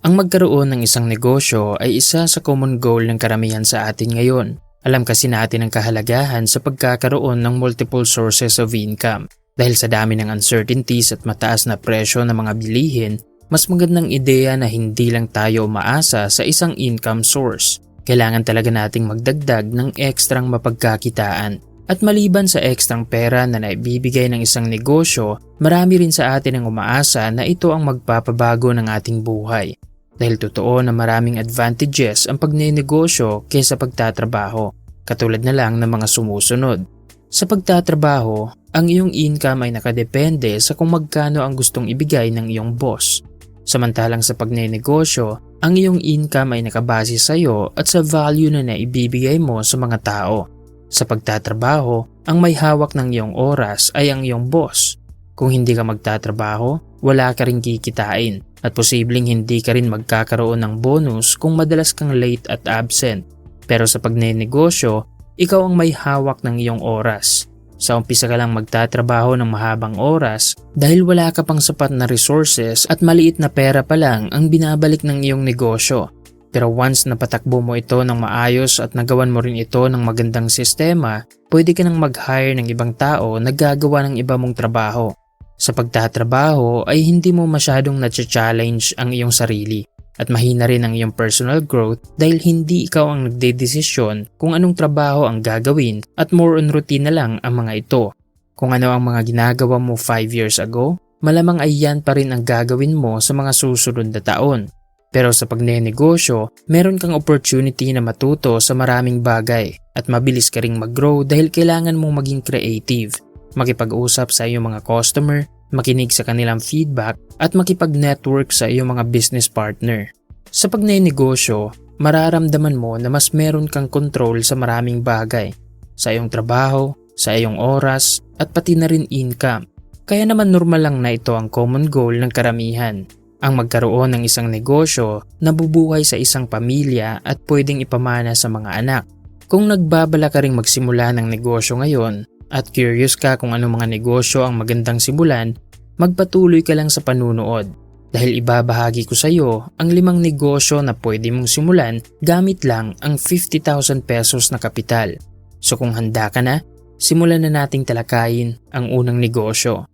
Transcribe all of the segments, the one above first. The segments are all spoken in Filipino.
Ang magkaroon ng isang negosyo ay isa sa common goal ng karamihan sa atin ngayon. Alam kasi natin ang kahalagahan sa pagkakaroon ng multiple sources of income. Dahil sa dami ng uncertainties at mataas na presyo ng mga bilihin, mas magandang ideya na hindi lang tayo umaasa sa isang income source. Kailangan talaga nating magdagdag ng ekstrang mapagkakitaan. At maliban sa ekstrang pera na naibibigay ng isang negosyo, marami rin sa atin ang umaasa na ito ang magpapabago ng ating buhay dahil totoo na maraming advantages ang pagnenegosyo kaysa pagtatrabaho, katulad na lang ng mga sumusunod. Sa pagtatrabaho, ang iyong income ay nakadepende sa kung magkano ang gustong ibigay ng iyong boss. Samantalang sa pagnenegosyo, ang iyong income ay nakabase sa iyo at sa value na naibibigay mo sa mga tao. Sa pagtatrabaho, ang may hawak ng iyong oras ay ang iyong boss. Kung hindi ka magtatrabaho, wala ka rin kikitain at posibleng hindi ka rin magkakaroon ng bonus kung madalas kang late at absent. Pero sa pagnenegosyo, ikaw ang may hawak ng iyong oras. Sa umpisa ka lang magtatrabaho ng mahabang oras dahil wala ka pang sapat na resources at maliit na pera pa lang ang binabalik ng iyong negosyo. Pero once napatakbo mo ito ng maayos at nagawan mo rin ito ng magandang sistema, pwede ka nang mag-hire ng ibang tao na gagawa ng iba mong trabaho. Sa pagtatrabaho ay hindi mo masyadong na-challenge ang iyong sarili at mahina rin ang iyong personal growth dahil hindi ikaw ang nagdedesisyon kung anong trabaho ang gagawin at more on routine na lang ang mga ito. Kung ano ang mga ginagawa mo 5 years ago, malamang ay yan pa rin ang gagawin mo sa mga susunod na taon. Pero sa pagnenegosyo, meron kang opportunity na matuto sa maraming bagay at mabilis ka ring mag-grow dahil kailangan mong maging creative makipag-usap sa iyong mga customer, makinig sa kanilang feedback at makipag-network sa iyong mga business partner. Sa pagnenegosyo, mararamdaman mo na mas meron kang control sa maraming bagay, sa iyong trabaho, sa iyong oras, at pati na rin income. Kaya naman normal lang na ito ang common goal ng karamihan, ang magkaroon ng isang negosyo na bubuhay sa isang pamilya at pwedeng ipamana sa mga anak. Kung nagbabala ka ring magsimula ng negosyo ngayon, at curious ka kung ano mga negosyo ang magandang simulan, magpatuloy ka lang sa panunood dahil ibabahagi ko sa iyo ang limang negosyo na pwede mong simulan gamit lang ang 50,000 pesos na kapital. So kung handa ka na, simulan na nating talakayin ang unang negosyo.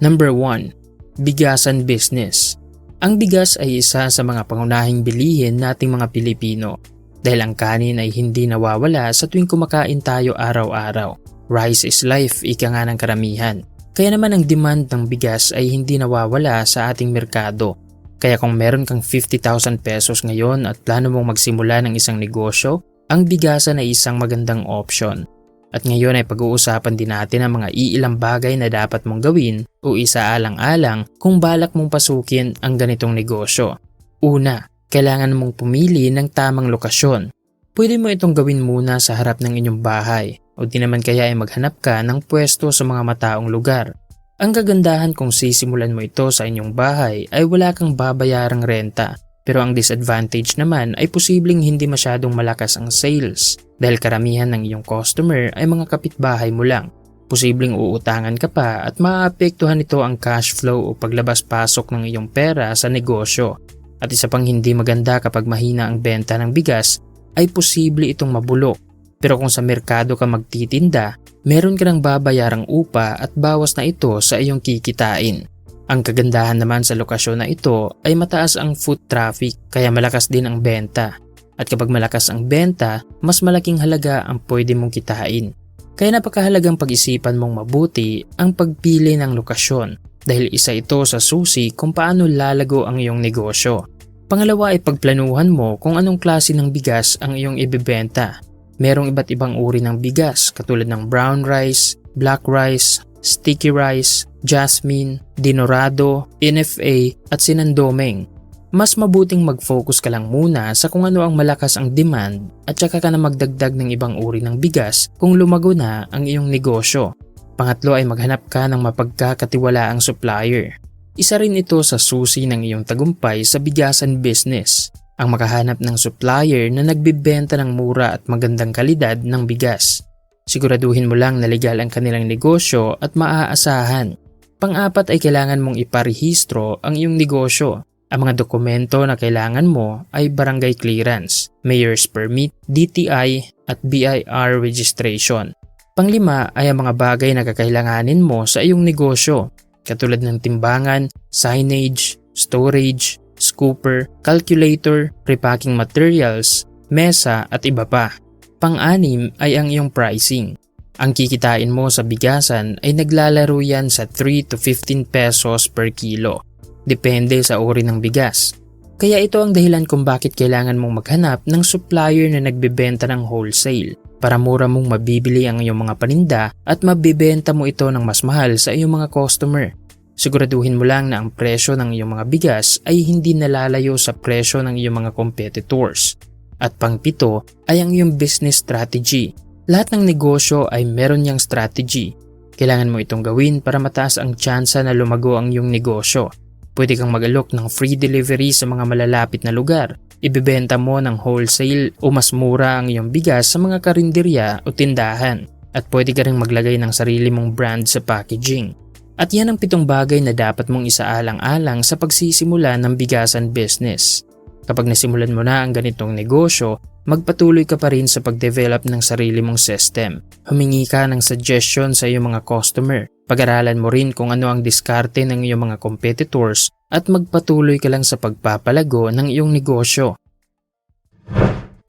Number 1. Bigasan Business Ang bigas ay isa sa mga pangunahing bilihin nating mga Pilipino dahil ang kanin ay hindi nawawala sa tuwing kumakain tayo araw-araw. Rice is life, ika nga ng karamihan. Kaya naman ang demand ng bigas ay hindi nawawala sa ating merkado. Kaya kung meron kang 50,000 pesos ngayon at plano mong magsimula ng isang negosyo, ang bigasan ay isang magandang option. At ngayon ay pag-uusapan din natin ang mga iilang bagay na dapat mong gawin o isaalang-alang kung balak mong pasukin ang ganitong negosyo. Una, kailangan mong pumili ng tamang lokasyon. Pwede mo itong gawin muna sa harap ng inyong bahay o di naman kaya ay maghanap ka ng pwesto sa mga mataong lugar. Ang kagandahan kung sisimulan mo ito sa inyong bahay ay wala kang babayarang renta pero ang disadvantage naman ay posibleng hindi masyadong malakas ang sales dahil karamihan ng iyong customer ay mga kapitbahay mo lang. Posibleng uutangan ka pa at maapektuhan ito ang cash flow o paglabas-pasok ng iyong pera sa negosyo at isa pang hindi maganda kapag mahina ang benta ng bigas ay posible itong mabulok. Pero kung sa merkado ka magtitinda, meron ka ng babayarang upa at bawas na ito sa iyong kikitain. Ang kagandahan naman sa lokasyon na ito ay mataas ang foot traffic kaya malakas din ang benta. At kapag malakas ang benta, mas malaking halaga ang pwede mong kitain. Kaya napakahalagang pag-isipan mong mabuti ang pagpili ng lokasyon dahil isa ito sa susi kung paano lalago ang iyong negosyo. Pangalawa ay pagplanuhan mo kung anong klase ng bigas ang iyong ibebenta. Merong iba't ibang uri ng bigas katulad ng brown rice, black rice, sticky rice, jasmine, dinorado, NFA at sinandomeng. Mas mabuting mag-focus ka lang muna sa kung ano ang malakas ang demand at saka ka na magdagdag ng ibang uri ng bigas kung lumago na ang iyong negosyo. Pangatlo ay maghanap ka ng mapagkakatiwalaang supplier. Isa rin ito sa susi ng iyong tagumpay sa bigasan business, ang makahanap ng supplier na nagbibenta ng mura at magandang kalidad ng bigas. Siguraduhin mo lang na legal ang kanilang negosyo at maaasahan. Pang-apat ay kailangan mong iparehistro ang iyong negosyo. Ang mga dokumento na kailangan mo ay barangay clearance, mayor's permit, DTI at BIR registration. Panglima ay ang mga bagay na kakailanganin mo sa iyong negosyo katulad ng timbangan, signage, storage, scooper, calculator, repacking materials, mesa at iba pa. Pang-anim ay ang iyong pricing. Ang kikitain mo sa bigasan ay naglalaro yan sa 3 to 15 pesos per kilo. Depende sa uri ng bigas. Kaya ito ang dahilan kung bakit kailangan mong maghanap ng supplier na nagbebenta ng wholesale para mura mong mabibili ang iyong mga paninda at mabibenta mo ito ng mas mahal sa iyong mga customer. Siguraduhin mo lang na ang presyo ng iyong mga bigas ay hindi nalalayo sa presyo ng iyong mga competitors. At pangpito ay ang iyong business strategy. Lahat ng negosyo ay meron niyang strategy. Kailangan mo itong gawin para mataas ang tsansa na lumago ang iyong negosyo. Pwede kang mag-alok ng free delivery sa mga malalapit na lugar. Ibebenta mo ng wholesale o mas mura ang iyong bigas sa mga karinderya o tindahan. At pwede ka rin maglagay ng sarili mong brand sa packaging. At yan ang pitong bagay na dapat mong isaalang-alang sa pagsisimula ng bigasan business. Kapag nasimulan mo na ang ganitong negosyo, magpatuloy ka pa rin sa pag-develop ng sarili mong system. Humingi ka ng suggestion sa iyong mga customer. Pag-aralan mo rin kung ano ang diskarte ng iyong mga competitors at magpatuloy ka lang sa pagpapalago ng iyong negosyo.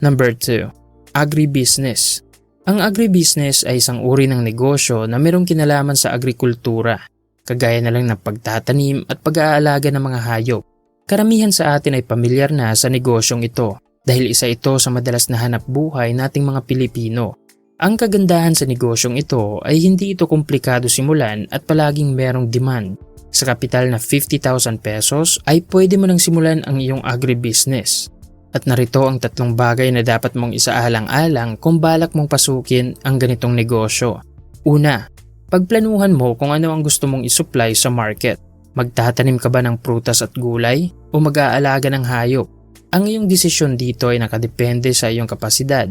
Number 2. Agribusiness. Ang agribusiness ay isang uri ng negosyo na mayroong kinalaman sa agrikultura, kagaya na lang ng pagtatanim at pag-aalaga ng mga hayop. Karamihan sa atin ay pamilyar na sa negosyong ito dahil isa ito sa madalas na hanap buhay nating mga Pilipino. Ang kagandahan sa negosyong ito ay hindi ito komplikado simulan at palaging merong demand. Sa kapital na 50,000 pesos ay pwede mo nang simulan ang iyong agribusiness. At narito ang tatlong bagay na dapat mong isaalang-alang kung balak mong pasukin ang ganitong negosyo. Una, pagplanuhan mo kung ano ang gusto mong isupply sa market. Magtatanim ka ba ng prutas at gulay o mag-aalaga ng hayop? Ang iyong desisyon dito ay nakadepende sa iyong kapasidad.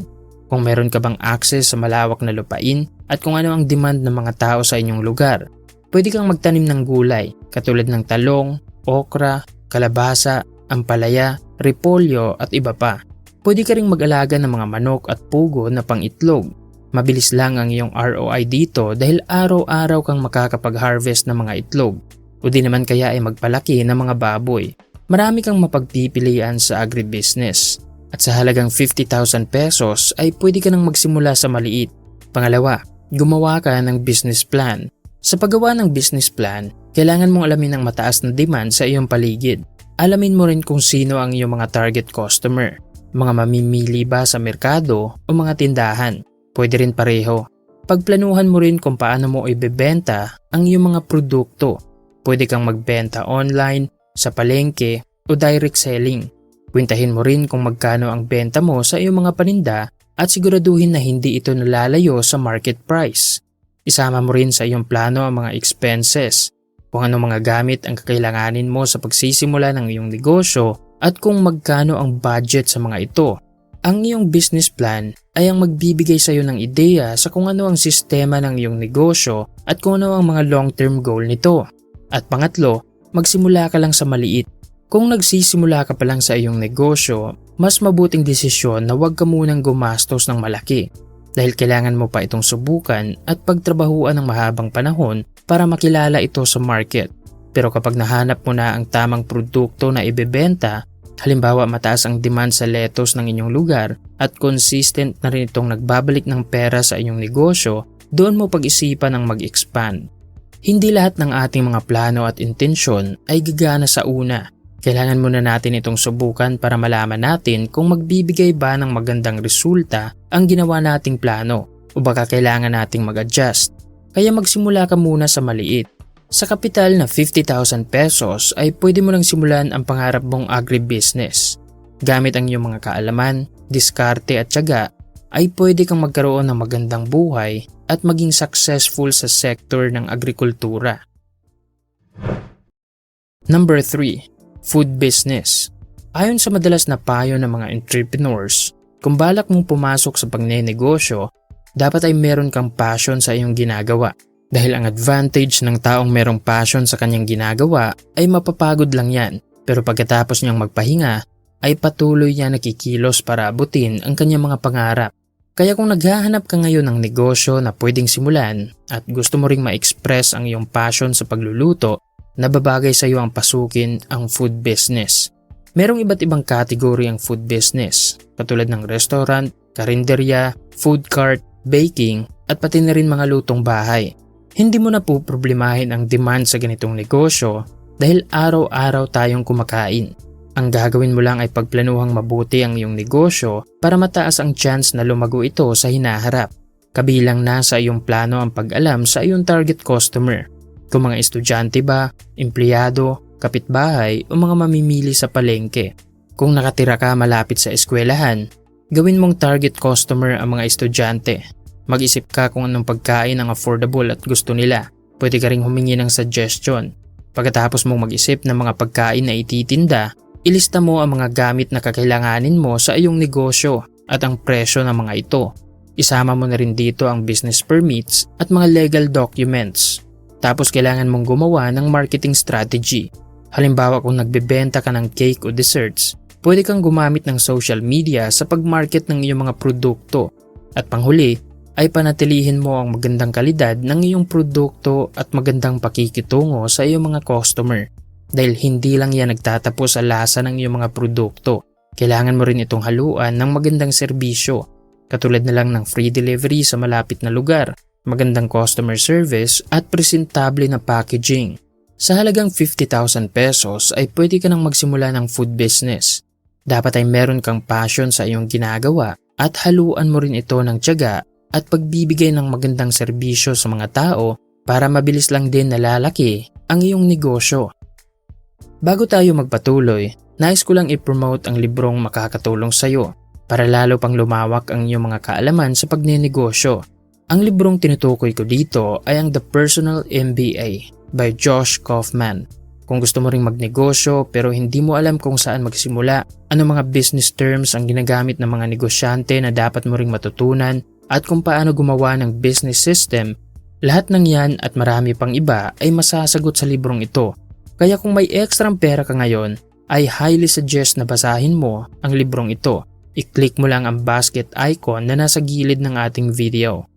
Kung meron ka bang access sa malawak na lupain at kung ano ang demand ng mga tao sa inyong lugar. Pwede kang magtanim ng gulay katulad ng talong, okra, kalabasa, ampalaya, repolyo at iba pa. Pwede ka ring mag-alaga ng mga manok at pugo na pang-itlog. Mabilis lang ang iyong ROI dito dahil araw-araw kang makakapag-harvest ng mga itlog o di naman kaya ay magpalaki ng mga baboy. Marami kang mapagpipilian sa agribusiness. At sa halagang 50,000 pesos ay pwede ka nang magsimula sa maliit. Pangalawa, gumawa ka ng business plan. Sa paggawa ng business plan, kailangan mong alamin ang mataas na demand sa iyong paligid. Alamin mo rin kung sino ang iyong mga target customer, mga mamimili ba sa merkado o mga tindahan. Pwede rin pareho. Pagplanuhan mo rin kung paano mo ibebenta ang iyong mga produkto Pwede kang magbenta online, sa palengke o direct selling. Kwintahin mo rin kung magkano ang benta mo sa iyong mga paninda at siguraduhin na hindi ito nalalayo sa market price. Isama mo rin sa iyong plano ang mga expenses, kung ano mga gamit ang kakailanganin mo sa pagsisimula ng iyong negosyo at kung magkano ang budget sa mga ito. Ang iyong business plan ay ang magbibigay sa iyo ng ideya sa kung ano ang sistema ng iyong negosyo at kung ano ang mga long-term goal nito. At pangatlo, magsimula ka lang sa maliit. Kung nagsisimula ka pa lang sa iyong negosyo, mas mabuting desisyon na huwag ka munang gumastos ng malaki dahil kailangan mo pa itong subukan at pagtrabahuan ng mahabang panahon para makilala ito sa market. Pero kapag nahanap mo na ang tamang produkto na ibebenta, halimbawa mataas ang demand sa lettuce ng inyong lugar at consistent na rin itong nagbabalik ng pera sa inyong negosyo, doon mo pag-isipan ang mag-expand. Hindi lahat ng ating mga plano at intensyon ay gagana sa una. Kailangan muna natin itong subukan para malaman natin kung magbibigay ba ng magandang resulta ang ginawa nating plano o baka kailangan nating mag-adjust. Kaya magsimula ka muna sa maliit. Sa kapital na 50,000 pesos ay pwede mo lang simulan ang pangarap mong agribusiness. Gamit ang iyong mga kaalaman, diskarte at tiyaga ay pwede kang magkaroon ng magandang buhay at maging successful sa sektor ng agrikultura. Number 3. Food Business Ayon sa madalas na payo ng mga entrepreneurs, kung balak mong pumasok sa pagnenegosyo, dapat ay meron kang passion sa iyong ginagawa. Dahil ang advantage ng taong merong passion sa kanyang ginagawa ay mapapagod lang yan Pero pagkatapos niyang magpahinga, ay patuloy niya nakikilos para abutin ang kanyang mga pangarap. Kaya kung naghahanap ka ngayon ng negosyo na pwedeng simulan at gusto mo ring ma-express ang iyong passion sa pagluluto, nababagay sa iyo ang pasukin ang food business. Merong iba't ibang category ang food business, katulad ng restaurant, karinderya, food cart, baking, at pati na rin mga lutong bahay. Hindi mo na po problemahin ang demand sa ganitong negosyo dahil araw-araw tayong kumakain. Ang gagawin mo lang ay pagplanuhang mabuti ang iyong negosyo para mataas ang chance na lumago ito sa hinaharap. Kabilang na sa iyong plano ang pag-alam sa iyong target customer. Kung mga estudyante ba, empleyado, kapitbahay o mga mamimili sa palengke. Kung nakatira ka malapit sa eskwelahan, gawin mong target customer ang mga estudyante. Mag-isip ka kung anong pagkain ang affordable at gusto nila. Pwede ka ring humingi ng suggestion. Pagkatapos mong mag-isip ng mga pagkain na ititinda, Ilista mo ang mga gamit na kakailanganin mo sa iyong negosyo at ang presyo ng mga ito. Isama mo na rin dito ang business permits at mga legal documents. Tapos kailangan mong gumawa ng marketing strategy. Halimbawa kung nagbebenta ka ng cake o desserts, pwede kang gumamit ng social media sa pag-market ng iyong mga produkto. At panghuli, ay panatilihin mo ang magandang kalidad ng iyong produkto at magandang pakikitungo sa iyong mga customer. Dahil hindi lang yan nagtatapos sa lasa ng iyong mga produkto. Kailangan mo rin itong haluan ng magandang serbisyo. Katulad na lang ng free delivery sa malapit na lugar, magandang customer service at presentable na packaging. Sa halagang 50,000 pesos ay pwede ka nang magsimula ng food business. Dapat ay meron kang passion sa iyong ginagawa at haluan mo rin ito ng tiyaga at pagbibigay ng magandang serbisyo sa mga tao para mabilis lang din nalalaki ang iyong negosyo. Bago tayo magpatuloy, nais ko lang i-promote ang librong makakatulong sa iyo para lalo pang lumawak ang iyong mga kaalaman sa pagnenegosyo. Ang librong tinutukoy ko dito ay ang The Personal MBA by Josh Kaufman. Kung gusto mo ring magnegosyo pero hindi mo alam kung saan magsimula, ano mga business terms ang ginagamit ng mga negosyante na dapat mo ring matutunan at kung paano gumawa ng business system, lahat ng yan at marami pang iba ay masasagot sa librong ito kaya kung may ekstrang pera ka ngayon, ay highly suggest na basahin mo ang librong ito. I-click mo lang ang basket icon na nasa gilid ng ating video.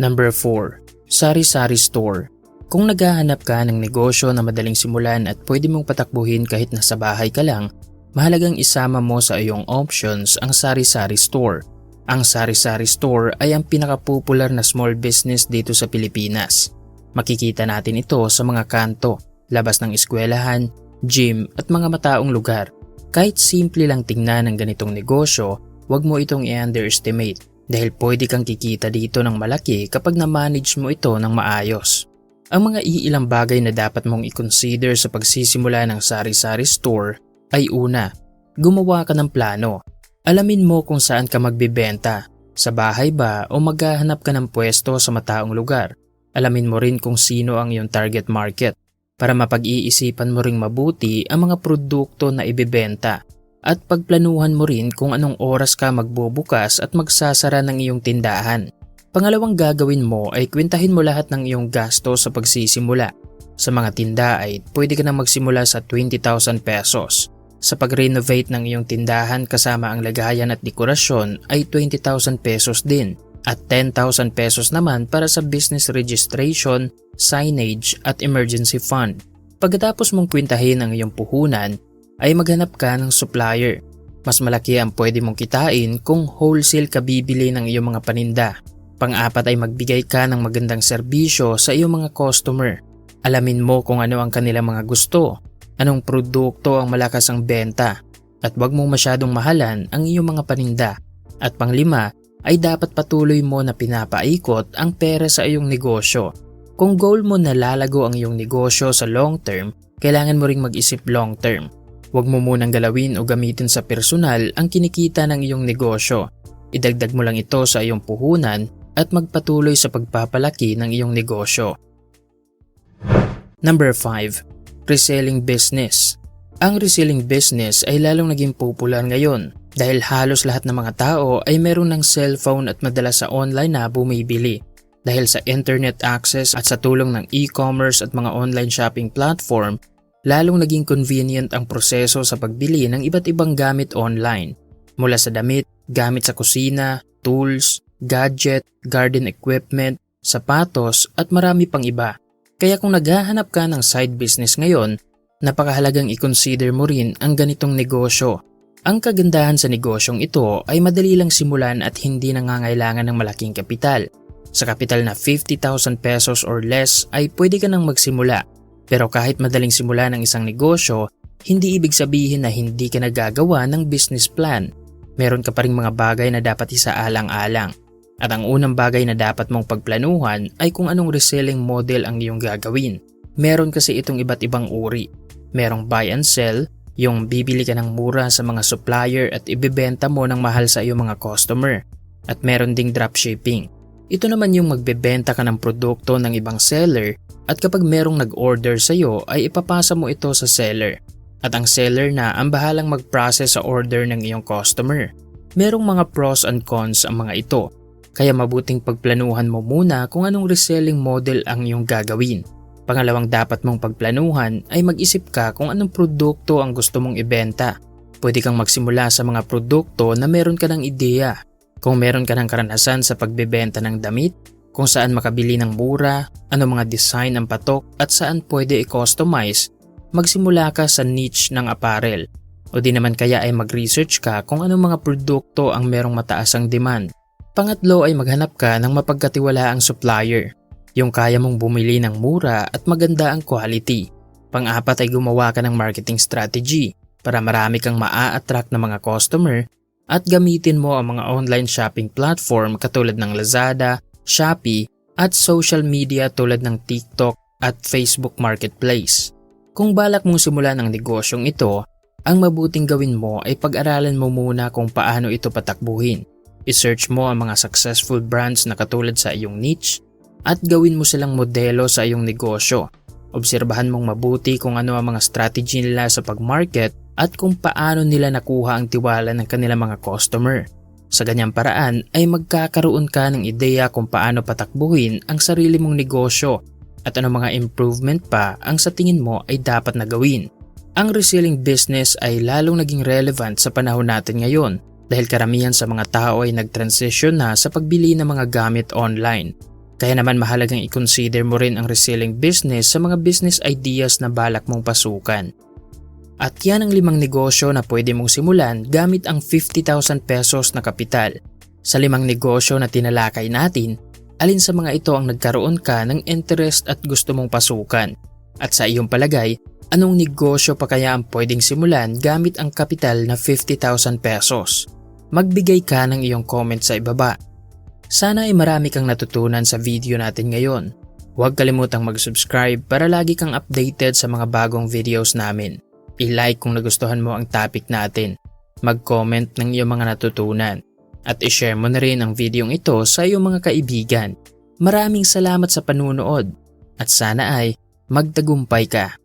Number 4. Sari-sari store. Kung naghahanap ka ng negosyo na madaling simulan at pwede mong patakbuhin kahit nasa bahay ka lang, mahalagang isama mo sa iyong options ang sari-sari store. Ang sari-sari store ay ang pinakapopular na small business dito sa Pilipinas. Makikita natin ito sa mga kanto, labas ng eskwelahan, gym at mga mataong lugar. Kahit simple lang tingnan ang ganitong negosyo, huwag mo itong i-underestimate dahil pwede kang kikita dito ng malaki kapag na-manage mo ito ng maayos. Ang mga iilang bagay na dapat mong i-consider sa pagsisimula ng sari-sari store ay una, gumawa ka ng plano. Alamin mo kung saan ka magbibenta, sa bahay ba o maghahanap ka ng pwesto sa mataong lugar. Alamin mo rin kung sino ang iyong target market para mapag-iisipan mo ring mabuti ang mga produkto na ibebenta at pagplanuhan mo rin kung anong oras ka magbubukas at magsasara ng iyong tindahan. Pangalawang gagawin mo ay kwentahin mo lahat ng iyong gasto sa pagsisimula. Sa mga tinda ay pwede ka na magsimula sa 20,000 pesos. Sa pag-renovate ng iyong tindahan kasama ang lagayan at dekorasyon ay 20,000 pesos din at 10,000 pesos naman para sa business registration, signage at emergency fund. Pagkatapos mong kwintahin ang iyong puhunan, ay maghanap ka ng supplier. Mas malaki ang pwede mong kitain kung wholesale ka bibili ng iyong mga paninda. Pang-apat ay magbigay ka ng magandang serbisyo sa iyong mga customer. Alamin mo kung ano ang kanilang mga gusto, anong produkto ang malakas ang benta, at huwag mong masyadong mahalan ang iyong mga paninda. At panglima, ay dapat patuloy mo na pinapaikot ang pera sa iyong negosyo. Kung goal mo na lalago ang iyong negosyo sa long term, kailangan mo ring mag-isip long term. Huwag mo munang galawin o gamitin sa personal ang kinikita ng iyong negosyo. Idagdag mo lang ito sa iyong puhunan at magpatuloy sa pagpapalaki ng iyong negosyo. Number 5. Reselling Business Ang reselling business ay lalong naging popular ngayon dahil halos lahat ng mga tao ay meron ng cellphone at madalas sa online na bumibili. Dahil sa internet access at sa tulong ng e-commerce at mga online shopping platform, lalong naging convenient ang proseso sa pagbili ng iba't ibang gamit online. Mula sa damit, gamit sa kusina, tools, gadget, garden equipment, sapatos at marami pang iba. Kaya kung naghahanap ka ng side business ngayon, napakahalagang i-consider mo rin ang ganitong negosyo. Ang kagandahan sa negosyong ito ay madali lang simulan at hindi nangangailangan ng malaking kapital. Sa kapital na 50,000 pesos or less ay pwede ka nang magsimula. Pero kahit madaling simula ng isang negosyo, hindi ibig sabihin na hindi ka nagagawa ng business plan. Meron ka pa ring mga bagay na dapat isaalang-alang. At ang unang bagay na dapat mong pagplanuhan ay kung anong reselling model ang iyong gagawin. Meron kasi itong iba't ibang uri. Merong buy and sell, yung bibili ka ng mura sa mga supplier at ibebenta mo ng mahal sa iyong mga customer. At meron ding dropshipping. Ito naman yung magbebenta ka ng produkto ng ibang seller at kapag merong nag-order sa iyo ay ipapasa mo ito sa seller. At ang seller na ang bahalang mag-process sa order ng iyong customer. Merong mga pros and cons ang mga ito kaya mabuting pagplanuhan mo muna kung anong reselling model ang iyong gagawin. Pangalawang dapat mong pagplanuhan ay mag-isip ka kung anong produkto ang gusto mong ibenta. Pwede kang magsimula sa mga produkto na meron ka ng ideya. Kung meron ka ng karanasan sa pagbebenta ng damit, kung saan makabili ng mura, ano mga design ang patok at saan pwede i-customize, magsimula ka sa niche ng apparel. O di naman kaya ay mag-research ka kung anong mga produkto ang merong mataas ang demand. Pangatlo ay maghanap ka ng mapagkatiwalaang supplier, yung kaya mong bumili ng mura at maganda ang quality. Pang-apat ay gumawa ka ng marketing strategy para marami kang maa-attract na mga customer at gamitin mo ang mga online shopping platform katulad ng Lazada, Shopee at social media tulad ng TikTok at Facebook Marketplace. Kung balak mong simulan ang negosyong ito, ang mabuting gawin mo ay pag-aralan mo muna kung paano ito patakbuhin I-search mo ang mga successful brands na katulad sa iyong niche at gawin mo silang modelo sa iyong negosyo. Obserbahan mong mabuti kung ano ang mga strategy nila sa pag-market at kung paano nila nakuha ang tiwala ng kanilang mga customer. Sa ganyang paraan ay magkakaroon ka ng ideya kung paano patakbuhin ang sarili mong negosyo at ano mga improvement pa ang sa tingin mo ay dapat na gawin. Ang reselling business ay lalong naging relevant sa panahon natin ngayon dahil karamihan sa mga tao ay nag-transition na sa pagbili ng mga gamit online. Kaya naman mahalagang i-consider mo rin ang reselling business sa mga business ideas na balak mong pasukan. At yan ang limang negosyo na pwede mong simulan gamit ang 50,000 pesos na kapital. Sa limang negosyo na tinalakay natin, alin sa mga ito ang nagkaroon ka ng interest at gusto mong pasukan? At sa iyong palagay, anong negosyo pa kaya ang pwedeng simulan gamit ang kapital na 50,000 pesos? magbigay ka ng iyong comment sa ibaba. Sana ay marami kang natutunan sa video natin ngayon. Huwag kalimutang mag-subscribe para lagi kang updated sa mga bagong videos namin. I-like kung nagustuhan mo ang topic natin. Mag-comment ng iyong mga natutunan. At i-share mo na rin ang videong ito sa iyong mga kaibigan. Maraming salamat sa panunood. At sana ay magtagumpay ka.